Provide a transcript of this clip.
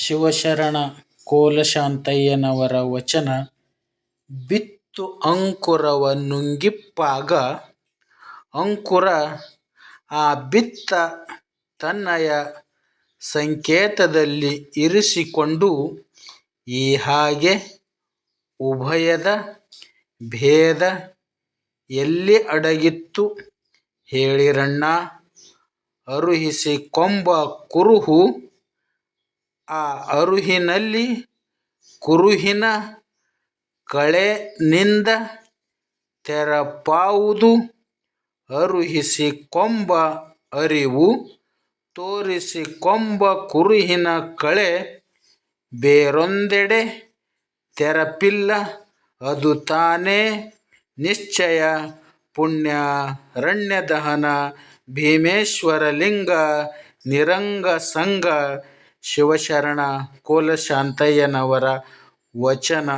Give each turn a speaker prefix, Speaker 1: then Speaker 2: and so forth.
Speaker 1: ಶಿವಶರಣ ಕೋಲಶಾಂತಯ್ಯನವರ ವಚನ ಬಿತ್ತು ಅಂಕುರವ ನುಂಗಿಪ್ಪಾಗ ಅಂಕುರ ಆ ಬಿತ್ತ ತನ್ನಯ ಸಂಕೇತದಲ್ಲಿ ಇರಿಸಿಕೊಂಡು ಈ ಹಾಗೆ ಉಭಯದ ಭೇದ ಎಲ್ಲಿ ಅಡಗಿತ್ತು ಹೇಳಿರಣ್ಣ, ಅರುಹಿಸಿ ಕೊಂಬ ಕುರುಹು ಆ ಅರುಹಿನಲ್ಲಿ ಕುರುಹಿನ ಕಳೆನಿಂದ ತೆರಪಾವುದು, ಅರುಹಿಸಿ ಕೊಂಬ ಅರಿವು ತೋರಿಸಿ ಕೊಂಬ ಕುರುಹಿನ ಕಳೆ ಬೇರೊಂದೆಡೆ ತೆರಪಿಲ್ಲ, ಅದು ತಾನೇ ನಿಶ್ಚಯ. ಪುಣ್ಯ ರಣ್ಯದಹನ ಭೀಮೇಶ್ವರಲಿಂಗ ನಿರಂಗ ಸಂಗ ಶಿವಶರಣ ಕೋಲಶಾಂತಯ್ಯನವರ ವಚನ